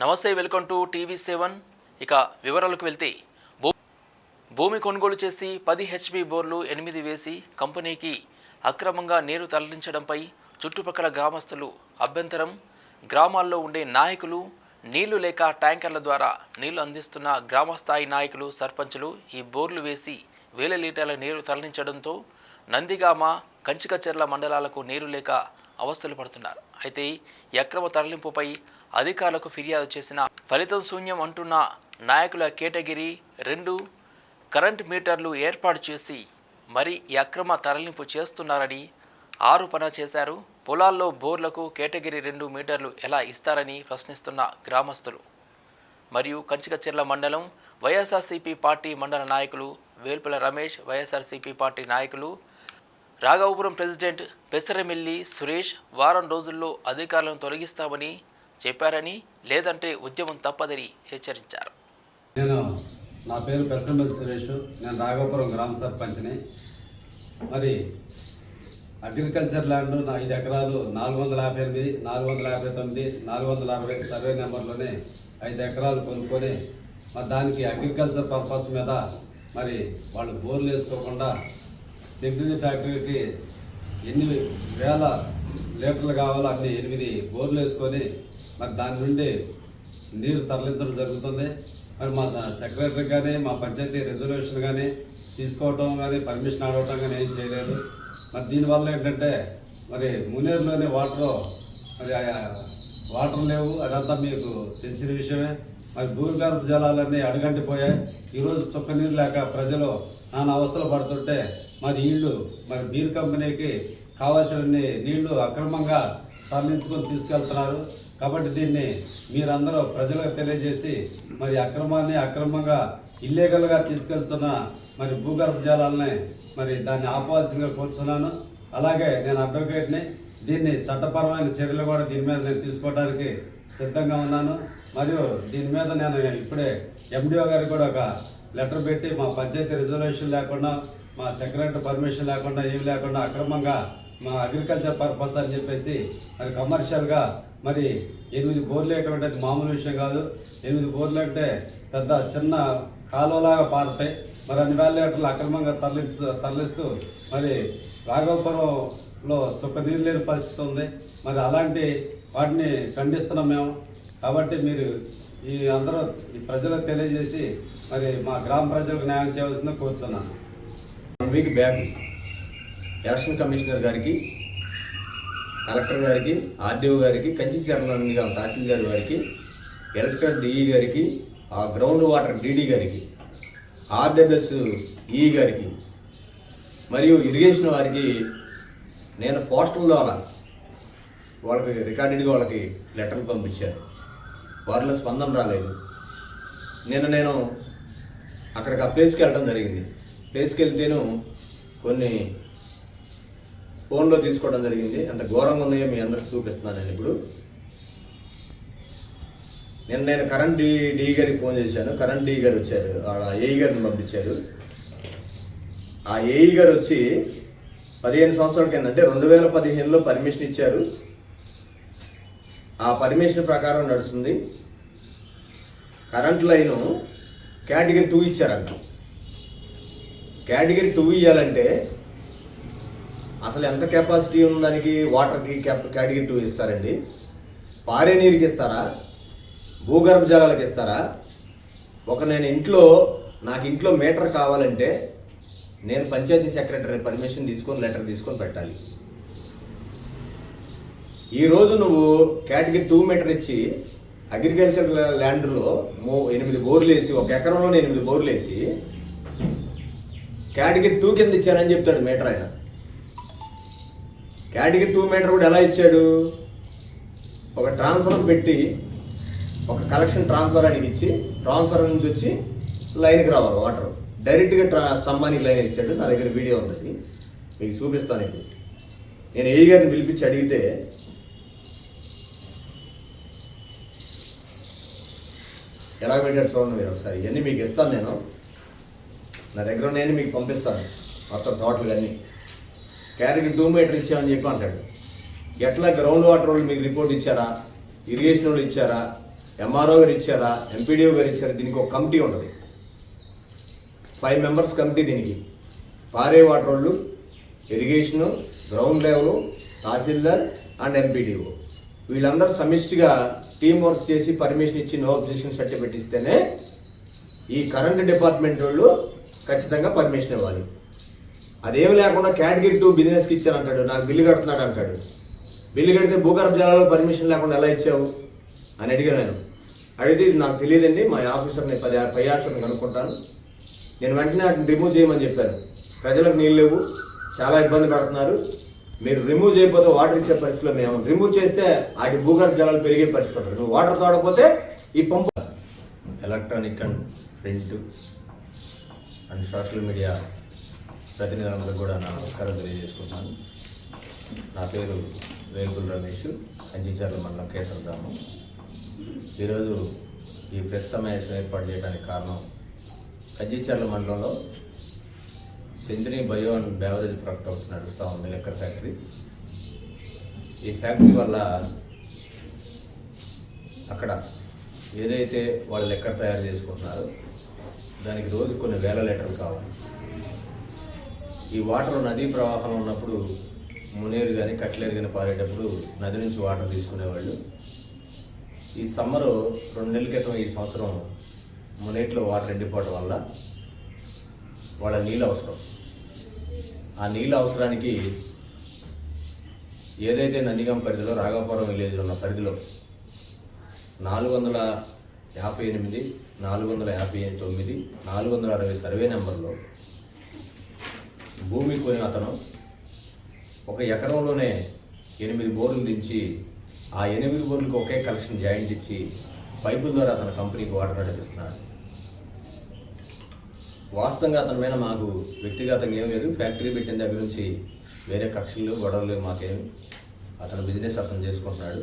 నమస్తే welcome to TV seven. ఇక వివరాలకు వెళ్తే భూ భూమి కొనుగోలు చేసి పది హెచ్పి బోర్లు ఎనిమిది వేసి కంపెనీకి అక్రమంగా నీరు తరలించడంపై చుట్టుపక్కల గ్రామస్తులు అభ్యంతరం. గ్రామాల్లో ఉండే నాయకులు నీళ్ళు లేక ట్యాంకర్ల ద్వారా నీళ్ళు అందిస్తున్న గ్రామస్థాయి నాయకులు సర్పంచులు ఈ బోర్లు వేసి వేల లీటర్ల నీరు తరలించడంతో నందిగామ కంచికచెర్ల మండలాలకు నీరు లేక అవస్థలు పడుతున్నారు. అయితే ఈ అక్రమ తరలింపుపై అధికారులకు ఫిర్యాదు చేసిన ఫలితం శూన్యం అంటున్న నాయకుల కేటగిరీ రెండు కరెంట్ మీటర్లు ఏర్పాటు చేసి మరి ఈ అక్రమ తరలింపు చేస్తున్నారని ఆరోపణ చేశారు. పొలాల్లో బోర్లకు కేటగిరీ రెండు మీటర్లు ఎలా ఇస్తారని ప్రశ్నిస్తున్న గ్రామస్తులు. మరియు కంచికచెర్ల మండలం వైఎస్ఆర్సీపీ పార్టీ మండల నాయకులు వేల్పుల రమేష్ వైఎస్ఆర్సీపీ పార్టీ నాయకులు రాఘవపురం ప్రెసిడెంట్ పెసరమిల్లి సురేష్ వారం రోజుల్లో అధికారులను తొలగిస్తామని చెప్పారని లేదంటే ఉద్యమం తప్పదని హెచ్చరించారు. నేను నా పేరు పెసరంబల్ సురేష్. నేను రాఘవపురం గ్రామ సర్పంచ్ని. మరి అగ్రికల్చర్ ల్యాండ్ నా ఐదు ఎకరాలు నాలుగు వందల యాభై ఎనిమిది నాలుగు వందల యాభై తొమ్మిది నాలుగు వందల అరవై సర్వే నెంబర్లోనే ఐదు ఎకరాలు కొనుక్కొని మరి దానికి అగ్రికల్చర్ పర్పస్ మీద మరి వాళ్ళు బోర్లు వేసుకోకుండా సెంట్రీ ఫ్యాక్టరీకి ఎన్ని వేల లీటర్లు కావాలో అన్ని ఎనిమిది బోర్లు వేసుకొని మరి దాని నుండి నీరు తరలించడం జరుగుతుంది. మరి మా సెక్రటరీ కానీ మా పంచాయతీ రెజల్యూషన్ కానీ తీసుకోవటం కానీ పర్మిషన్ అడగటం కానీ ఏం చేయలేదు. మరి దీనివల్ల ఏంటంటే మరి మునేరులోని వాటర్ మరి ఆ వాటర్ లేవు. అదంతా మీకు తెలిసిన విషయమే. మరి భూగర్భ జలాలన్నీ అడగంటిపోయాయి. ఈరోజు చుక్క నీరు లేక ప్రజలు నానా అవస్థలు పడుతుంటే మరి వీళ్ళు మరి బీర్ కంపెనీకి కావాల్సిన నీళ్ళు అక్రమంగా తరలించుకొని తీసుకెళ్తున్నారు. కాబట్టి దీన్ని మీరందరూ ప్రజలకు తెలియజేసి మరి అక్రమాన్ని అక్రమంగా ఇల్లీగల్గా తీసుకెళ్తున్న మరి భూగర్భ జలాలని మరి దాన్ని ఆపవలసిందిగా కోరుతున్నాను అలాగే నేను అడ్వకేట్ని దీన్ని చట్టపరమైన చర్యలు కూడా దీని మీద నేను తీసుకోవడానికి సిద్ధంగా ఉన్నాను. మరియు దీని మీద నేను ఇప్పుడే ఎండిఓ గారికి కూడా ఒక లెటర్ పెట్టి మా పంచాయతీ రిజర్వేషన్ లేకుండా మా సెక్రటరీ పర్మిషన్ లేకుండా ఏం లేకుండా అక్రమంగా మా అగ్రికల్చర్ పర్పస్ అని చెప్పేసి మరి కమర్షియల్గా మరి ఎనిమిది బోర్లు వేయటం మామూలు విషయం కాదు. ఎనిమిది బోర్లు అంటే పెద్ద చిన్న కాలువలాగా పారుతాయి. మరి అన్ని వేల లీటర్లు అక్రమంగా తరలిస్తూ తరలిస్తూ మరి రాఘవపురంలో చుక్క నీరు లేని పరిస్థితి ఉంది. మరి అలాంటి వాటిని ఖండిస్తున్నాం మేము. కాబట్టి మీరు ఈ అందరూ ఈ ప్రజలకు తెలియజేసి మరి మా గ్రామ ప్రజలకు న్యాయం చేయవలసిందో కోరుతున్నాను one week back election commissioner గారికి కలెక్టర్ గారికి ఆర్డీఓ గారికి కంచి చరణంగా తహసీల్దార్ గారికి ఎలక్టర్ డిఈ గారికి ఆ గ్రౌండ్ వాటర్ డీడీ గారికి ఆర్డబ్ల్యూఎస్ ఈ గారికి మరియు ఇరిగేషన్ వారికి నేను పోస్టల్ ద్వారా వాళ్ళకి రికార్డెడ్గా వాళ్ళకి లెటర్లు పంపించాను వారిలో స్పందన రాలేదు. నేను నేను అక్కడికి ఆ ప్లేస్కి వెళ్ళడం జరిగింది. ప్లేస్కి వెళ్తేను కొన్ని ఫోన్లో తీసుకోవడం జరిగింది. అంత ఘోరంగా ఉన్నాయో మీ అందరికి చూపిస్తున్నాను నేను ఇప్పుడు. నేను నేను కరెంట్ డి డి గారికి ఫోన్ చేశాను. కరెంట్ డి గారు వచ్చారు. ఆడ ఏఈ గారిని పంపించారు. ఆ ఏఈ గారు వచ్చి పదిహేను సంవత్సరాల కింద అంటే రెండు వేల పదిహేనులో పర్మిషన్ ఇచ్చారు. ఆ పర్మిషన్ ప్రకారం నడుస్తుంది. కరెంట్ లైను కేటగిరీ టూ ఇచ్చారంట. కేటగిరీ టూ ఇవ్వాలంటే అసలు ఎంత కెపాసిటీ ఉన్న దానికి వాటర్కి కేటగిరీ టూ ఇస్తారండి? పారే నీరుకి ఇస్తారా? భూగర్భ జలాలకు ఇస్తారా? ఒక నేను ఇంట్లో నాకు ఇంట్లో మీటర్ కావాలంటే నేను పంచాయతీ సెక్రటరీ పర్మిషన్ తీసుకొని లెటర్ తీసుకొని పెట్టాలి. ఈరోజు నువ్వు కేటగిరీ టూ మీటర్ ఇచ్చి అగ్రికల్చర్ ల్యాండ్లో మో ఎనిమిది బోర్లు వేసి ఒక ఎకరంలో ఎనిమిది బోర్లు వేసి కేటగిరీ టూ కింద ఇచ్చానని చెప్తాడు మీటర్ ఆయన. కేటగిరీ టూ మీటర్ కూడా ఎలా ఇచ్చాడు? ఒక ట్రాన్స్ఫర్ పెట్టి ఒక కలెక్షన్ ట్రాన్స్ఫర్ అని ఇచ్చి ట్రాన్స్ఫర్ నుంచి వచ్చి లైన్కి రావాలి వాటర్ డైరెక్ట్గా ట్రా స్తంభానికి లైన్ ఇచ్చాడు నా దగ్గర వీడియో ఉంది మీకు చూపిస్తాను ఇప్పుడు. నేను ఏ గారిని పిలిపించి అడిగితే ఎలా పెట్టాడు చూడండి మీరు ఒకసారి. ఇవన్నీ మీకు ఇస్తాను నేను. నా దగ్గర నేను మీకు పంపిస్తాను. మొత్తం టోటల్ అన్నీ. క్యారీకి టూ మీటర్ ఇచ్చామని చెప్పి అంటాడు. ఎట్లా గ్రౌండ్ వాటర్ వాళ్ళు మీకు రిపోర్ట్ ఇచ్చారా? ఇరిగేషన్ వాళ్ళు ఇచ్చారా? ఎంఆర్ఓ గారు ఇచ్చారా? ఎంపీడీఓ గారు ఇచ్చారా? దీనికి ఒక కమిటీ ఉంటుంది. ఫైవ్ మెంబర్స్ కమిటీ దీనికి. పారే వాటర్ వాళ్ళు irrigation ground level tahsildar and MPDO వీళ్ళందరూ సమిష్టిగా టీం వర్క్ చేసి పర్మిషన్ ఇచ్చి నో అబ్జెక్షన్ సర్టిఫికేట్ ఇస్తేనే ఈ కరెంట్ డిపార్ట్మెంట్ వాళ్ళు ఖచ్చితంగా పర్మిషన్ ఇవ్వాలి. అదేం లేకుండా క్యాటగిరీ టూ బిజినెస్కి ఇచ్చాను అంటాడు. నాకు బిల్లు కడుతున్నాడు అంటాడు. బిల్లు కడితే భూగర్భ జలాల్లో పర్మిషన్ లేకుండా ఎలా ఇచ్చావు? అని అడిగాను నేను. అడిగితే ఇది నాకు తెలియదండి. మా ఆఫీసర్ని పది పై ఆఫీసర్ని కనుక్కుంటాను. నేను వెంటనే వాటిని రిమూవ్ చేయమని చెప్పాను. ప్రజలకు నీళ్ళు లేవు. చాలా ఇబ్బంది పడుతున్నారు. మీరు రిమూవ్ చేయకపోతే వాటర్ ఇచ్చే పరిస్థితిలో మేము రిమూవ్ చేస్తే వాటి భూగర్భ జలాలు పెరిగే పరిస్థితి ఉంటుంది. నువ్వు వాటర్ తోడకపోతే ఈ pump electronic and print and social media ప్రతినిధులందరూ కూడా నా నమస్కారం తెలియజేసుకుంటున్నాను. నా పేరు వేగుల రమేష్ కంచిచర్ల మండలం కేసరగ్రామం ఈరోజు ఈ ప్రెస్ సమావేశం ఏర్పాటు చేయడానికి కారణం కంచిచర్ల మండలంలో century bio and beverage product house నడుస్తూ ఉంది లెక్కర్ ఫ్యాక్టరీ. ఈ ఫ్యాక్టరీ వల్ల అక్కడ ఏదైతే వాళ్ళు లెక్కర్ తయారు చేసుకుంటున్నారో దానికి రోజు కొన్ని వేల లీటర్లు కావాలి. ఈ వాటర్ నదీ ప్రవాహం ఉన్నప్పుడు మునేరు కానీ కట్లేరు కానీ పారేటప్పుడు నది నుంచి వాటర్ తీసుకునేవాళ్ళు. ఈ సమ్మరు రెండు నెలల క్రితం ఈ సంవత్సరం మునేటిలో వాటర్ ఎండిపోవడం వల్ల వాళ్ళ నీళ్ళు అవసరం. ఆ నీళ్ళ అవసరానికి ఏదైతే నందిగం పరిధిలో రాఘాపురం విలేజ్ ఉన్న పరిధిలో నాలుగు వందల యాభై ఎనిమిది నాలుగు వందల యాభై తొమ్మిది నాలుగు వందల అరవై సర్వే నెంబర్లో భూమి కొని అతను ఒక ఎకరంలోనే ఎనిమిది బోర్లు దించి ఆ ఎనిమిది బోర్లకు ఒకే కలెక్షన్ జాయింట్ ఇచ్చి పైపుల ద్వారా అతని కంపెనీకి వాటర్ నడిపిస్తున్నాడు. వాస్తవంగా అతని మీద మాకు వ్యక్తిగతంగా ఏం లేదు. ఫ్యాక్టరీ పెట్టిన దగ్గర నుంచి వేరే కక్షలు గొడవలు మాకేమి అతను బిజినెస్ అతను చేసుకుంటున్నాడు.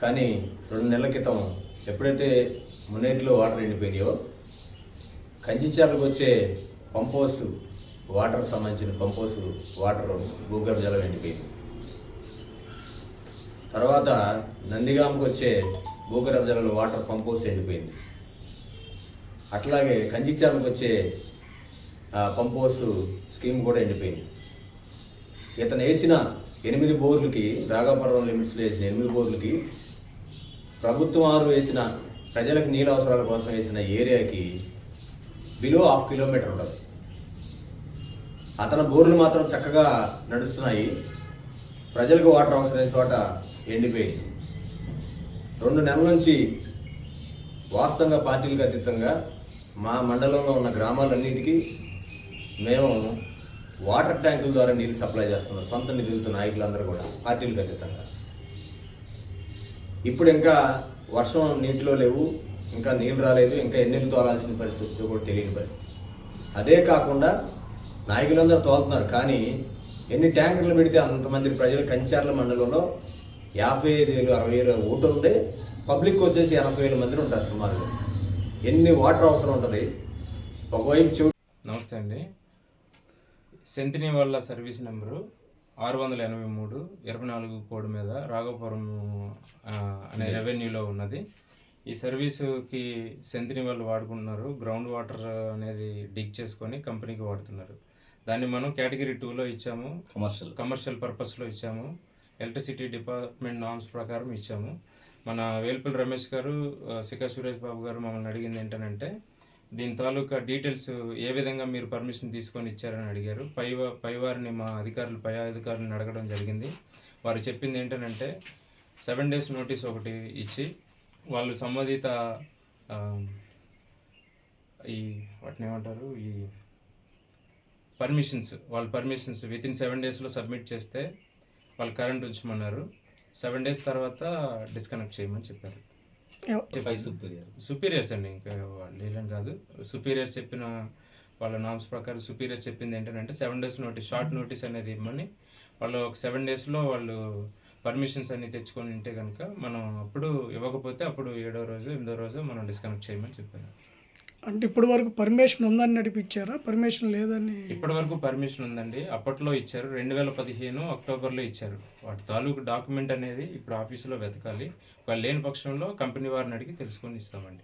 కానీ రెండు నెలల క్రితం ఎప్పుడైతే మునేటిలో వాటర్ ఎండిపోయినాయో కంచిచాలకు వచ్చే పంపోస్ వాటర్ సంబంధించిన పంపోసు వాటర్ భూగర్భ జలం ఎండిపోయింది. తర్వాత నందిగామకు వచ్చే భూగర్భ జలంలో వాటర్ పంపోస్ ఎండిపోయింది. అట్లాగే కంచిచాలకు వచ్చే పంపోస్ స్కీమ్ కూడా ఎండిపోయింది. ఇతను వేసిన ఎనిమిది బోర్లకి రాగాపురం లిమిట్స్లో వేసిన ఎనిమిది బోర్లకి ప్రభుత్వం వారు వేసిన ప్రజలకు నీళ్ళ అవసరాల కోసం వేసిన ఏరియాకి బిలో హాఫ్ కిలోమీటర్ ఉంటుంది. అతని బోర్లు మాత్రం చక్కగా నడుస్తున్నాయి. ప్రజలకు వాటర్ అవసరమైన చోట ఎండిపోయింది. రెండు నెలల నుంచి వాస్తవంగా పార్టీలకు అతీతంగా మా మండలంలో ఉన్న గ్రామాలన్నిటికీ మేము వాటర్ ట్యాంకుల ద్వారా నీళ్ళు సప్లై చేస్తున్నాం సొంత నిధులతో నాయకులందరూ కూడా పార్టీలకు అతీతంగా. ఇప్పుడు ఇంకా వర్షం నీటిలో లేవు ఇంకా నీళ్ళు రాలేదు ఇంకా ఎన్ని తోలాల్సిన పరిస్థితి కూడా తెలియని పరిస్థితి. అదే కాకుండా నాయకులందరూ తోలుతున్నారు. కానీ ఎన్ని ట్యాంకర్లు పెడితే అంతమంది ప్రజలు కంచార్ల మండలంలో యాభై ఐదు వేలు అరవై వేలు ఓటు ఉంటే పబ్లిక్ వచ్చేసి ఎనభై వేల మంది ఉంటారు సుమారుగా ఎన్ని వాటర్ అవసరం ఉంటుంది? ఒకవైపు చెవు నమస్తే అండి. సెంతిని వాళ్ళ సర్వీస్ నెంబరు ఆరు వందల ఎనభై మూడు ఇరవై నాలుగు కోడ్ మీద రాఘవపురం అనే రెవెన్యూలో ఉన్నది. ఈ సర్వీసుకి సెంతిని వాళ్ళు వాడుకుంటున్నారు. గ్రౌండ్ వాటర్ అనేది డిగ్ చేసుకొని కంపెనీకి వాడుతున్నారు. దాన్ని మనం కేటగిరీ టూలో ఇచ్చాము. కమర్షియల్ కమర్షియల్ పర్పస్లో ఇచ్చాము. ఎలక్ట్రిసిటీ డిపార్ట్మెంట్ నామ్స్ ప్రకారం ఇచ్చాము. మన వేల్పుల్ రమేష్ గారు శిఖర్ సురేష్ బాబు గారు మమ్మల్ని అడిగింది ఏంటంటే దీని తాలూకా డీటెయిల్స్ ఏ విధంగా మీరు పర్మిషన్ తీసుకొని ఇచ్చారని అడిగారు. పై వా- పై వారిని మా అధికారులు పై అధికారులను అడగడం జరిగింది. వారు చెప్పింది ఏంటంటే సెవెన్ డేస్ నోటీస్ ఒకటి ఇచ్చి వాళ్ళు సంబంధిత ఈ వాటిని ఏమంటారు ఈ పర్మిషన్స్ వాళ్ళ పర్మిషన్స్ విత్ ఇన్ సెవెన్ డేస్లో సబ్మిట్ చేస్తే వాళ్ళు కరెంట్ ఉంచమన్నారు. సెవెన్ డేస్ తర్వాత డిస్కనెక్ట్ చేయమని చెప్పారు. సుపీరియర్ సుపీరియర్స్ అండి ఇంకా వాళ్ళు వీళ్ళని కాదు. సుపీరియర్స్ చెప్పిన వాళ్ళ నామ్స్ ప్రకారం సుపీరియర్ చెప్పింది ఏంటంటే seven days notice short notice అనేది ఇవ్వమని వాళ్ళు ఒక సెవెన్ డేస్లో వాళ్ళు పర్మిషన్స్ అన్ని తెచ్చుకొని ఉంటే కనుక మనం అప్పుడు ఇవ్వకపోతే అప్పుడు ఏడో రోజు ఎనిమిదో రోజు మనం డిస్కనెక్ట్ చేయమని చెప్పారు. అంటే ఇప్పటి వరకు పర్మిషన్ ఉందని నడిపించారా? పర్మిషన్ లేదని? ఇప్పటి వరకు పర్మిషన్ ఉందండి. అప్పట్లో ఇచ్చారు. రెండు వేల పదిహేను అక్టోబర్లో ఇచ్చారు. వాటి తాలూకు డాక్యుమెంట్ అనేది ఇప్పుడు ఆఫీసులో వెతకాలి. వాళ్ళు లేని పక్షంలో కంపెనీ వారిని అడిగి తెలుసుకొని ఇస్తామండి.